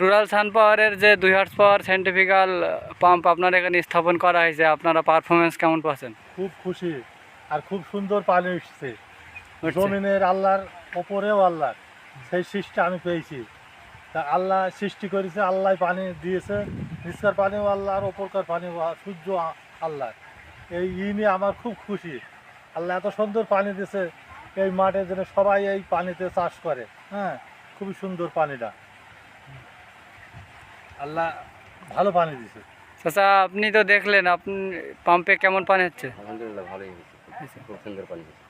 Rural সান পাওয়ারের যে দুই হার্স পাওয়ার সাইন্টিফিক্যাল পাম্প আপনার এখানে স্থাপন করা হয়েছে আপনারা পারফরমেন্স কেমন পাচ্ছেন? খুব খুশি আর খুব সুন্দর পানি উঠছে। জমিনের আল্লাহর ওপরেও আল্লাহ সেই সৃষ্টি আমি পেয়েছি। তা আল্লাহ সৃষ্টি করেছে আল্লাহ পানি দিয়েছে নিচকার পানিও আল্লাহর ওপরকার পানিও আ- সূর্য আল্লাহ এই ই নিয়ে আমার খুব খুশি। আল্লাহ এত সুন্দর পানি দিয়েছে এই মাঠে যেন সবাই এই পানিতে চাষ করে হ্যাঁ? খুবই সুন্দর পানিটা। আল্লাহ ভালো পানি দিছে। চাচা আপনি তো দেখলেন আপনি পাম্পে কেমন পানি হচ্ছে? আলহামদুলিল্লাহ ভালোই হচ্ছে খুব সুন্দর পানি হয়েছে।